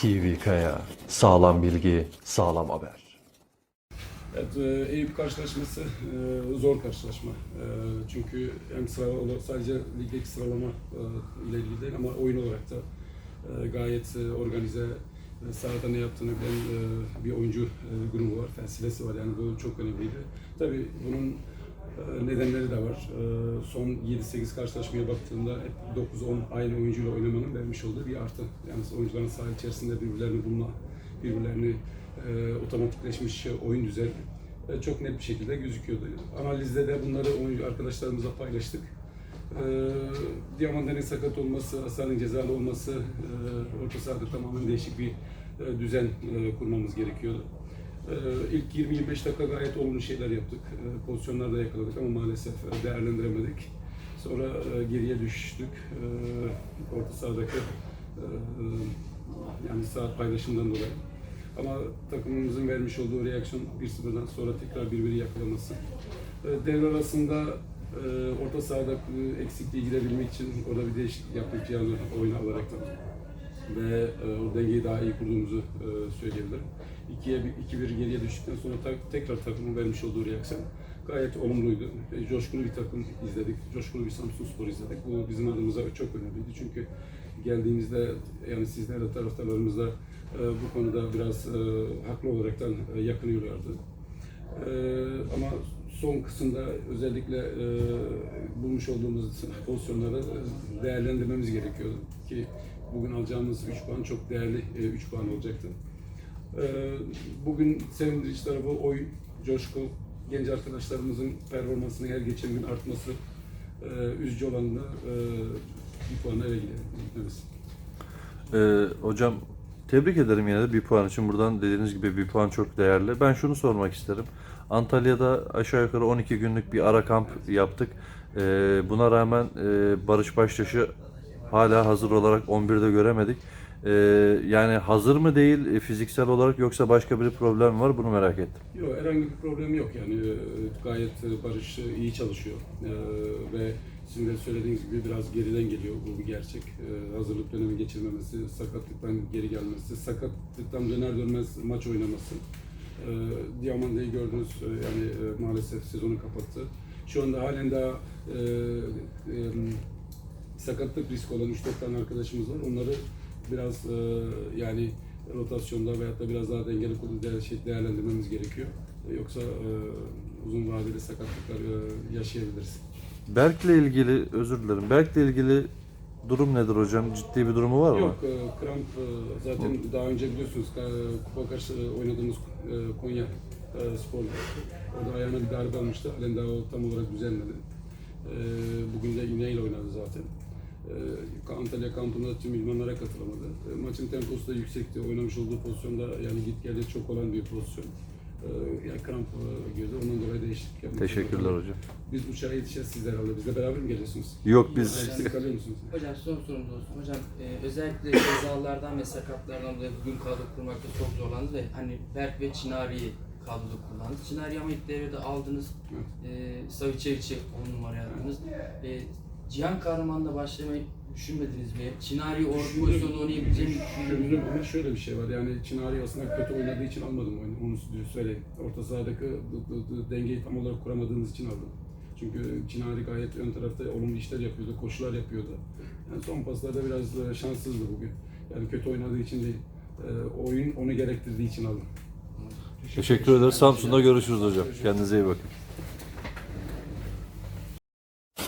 TV Kaya. Sağlam bilgi, sağlam haber. Evet, e, Eyüp karşılaşması e, zor karşılaşma. E, çünkü hem sıra sadece ligdeki sıralama e, ile ilgili değil ama oyun olarak da gayet organize, e, sahada ne yaptığını bilen bir oyuncu grubu var, felsefesi var. Yani bu çok önemliydi. Tabii bunun nedenleri de var. E, son 7-8 karşılaşmaya baktığımda hep 9-10 aynı oyuncuyla oynamanın vermiş olduğu bir artı. Yani oyuncuların saha içerisinde birbirlerini bulma, birbirlerini e, otomatikleşmiş oyun düzeni e, çok net bir şekilde gözüküyordu. Analizde de bunları oyuncu arkadaşlarımızla paylaştık. E, Diamanda'nın sakat olması, Hasan'ın cezalı olması, e, orta sahada tamamen değişik bir düzen kurmamız gerekiyordu. E, ilk 20-25 dakika gayet olumlu şeyler yaptık. E, pozisyonlar da yakaladık ama maalesef e, değerlendiremedik. Sonra e, geriye düştük. E, orta sahadaki e, yani saat paylaşımından dolayı. Ama takımımızın vermiş olduğu reaksiyon 1-0'dan sonra tekrar birbiri yakalaması. Devre arasında orta sahada eksikliği gidebilmek için orada bir değişiklik yaptık Cihan'ı oyuna alaraktan. Ve e, o dengeyi daha iyi kurduğumuzu e, söyleyebilirim. 2'ye 2-1 geriye düştükten sonra ta- tekrar takımın vermiş olduğu reaksiyon gayet olumluydu. E, coşkulu bir takım izledik. Coşkulu bir Samsun Spor izledik. Bu bizim adımıza çok önemliydi. Çünkü geldiğimizde yani sizler de taraftarlarımız da e, bu konuda biraz e, haklı olaraktan e, yakınıyorlardı. E, ama son kısımda özellikle e, bulmuş olduğumuz pozisyonları değerlendirmemiz gerekiyordu ki bugün alacağımız 3 puan çok değerli 3 puan olacaktı. E, bugün sevindirici tarafı oyun, coşku, genç arkadaşlarımızın performansının her geçen gün artması, e, üzücü olan da e, bir puanla eve gitmemiz. Ee, hocam tebrik ederim yine de bir puan için. Buradan dediğiniz gibi bir puan çok değerli. Ben şunu sormak isterim. Antalya'da aşağı yukarı 12 günlük bir ara kamp yaptık. Ee, buna rağmen e, Barış Baştaş'ı hala hazır olarak 11'de göremedik. Ee, yani hazır mı değil e, fiziksel olarak yoksa başka bir problem var bunu merak ettim. Yok herhangi bir problem yok yani e, gayet e, Barış iyi çalışıyor E, ve sizin de söylediğiniz gibi biraz geriden geliyor bu bir gerçek. E, hazırlık dönemi geçirmemesi, sakatlıktan geri gelmesi, sakatlıktan döner dönmez maç oynaması. E, Diamanda'yı gördünüz yani maalesef sezonu kapattı. Şu anda halen daha e, e, sakatlık riski olan 3-4 tane arkadaşımız var. Onları biraz e, yani rotasyonda veyahut da biraz daha dengeli şey, değerlendirmemiz gerekiyor. E, Yoksa e, uzun vadeli sakatlıklar e, yaşayabiliriz. Berk'le ilgili özür dilerim. Berk'le ilgili durum nedir hocam? Ciddi bir durumu var mı? Yok, e, kramp e, zaten daha önce biliyorsunuz e, kupa karşı oynadığımız e, Konya e, Spor. Orada ayağına bir darbe almıştı. Halen daha o tam olarak düzelmedi. E, bugün de iğneyle oynadı zaten. E, Antalya kampında tüm idmanlara katılamadı. E, maçın temposu da yüksekti. Oynamış olduğu pozisyonda yani git geldi çok olan bir pozisyon. E, yani kramp e, girdi. Ondan dolayı değişiklik yapmak Teşekkürler zorunda. hocam. Biz uçağa yetişeceğiz sizler herhalde. Bizle beraber mi geliyorsunuz? Yok biz Siz kalıyor musunuz? Hocam son sorumuz olsun. Hocam e, özellikle cezalardan ve sakatlardan dolayı bugün kadro kurmakta çok zorlandınız ve hani Berk ve Çinari'yi kadroda kullandınız. Çinari'yi ama ilk devrede aldınız. E, Savicevic'i 10 numaraya aldınız. E, Cihan Kahraman'la başlamayı düşünmediniz mi? Çinari o Düşündüm. pozisyonda oynayabileceğini Düşündüm ama şöyle bir şey var yani Çinari aslında kötü oynadığı için almadım oyunu, onu söyleyeyim. Orta sahadaki dengeyi tam olarak kuramadığımız için aldım. Çünkü Çinari gayet ön tarafta olumlu işler yapıyordu, koşular yapıyordu. Yani son paslarda biraz e, şanssızdı bugün. Yani kötü oynadığı için değil, e, oyun onu gerektirdiği için aldım. teşekkür ederiz. Samsun'da görüşürüz hocam. Kendinize iyi bakın.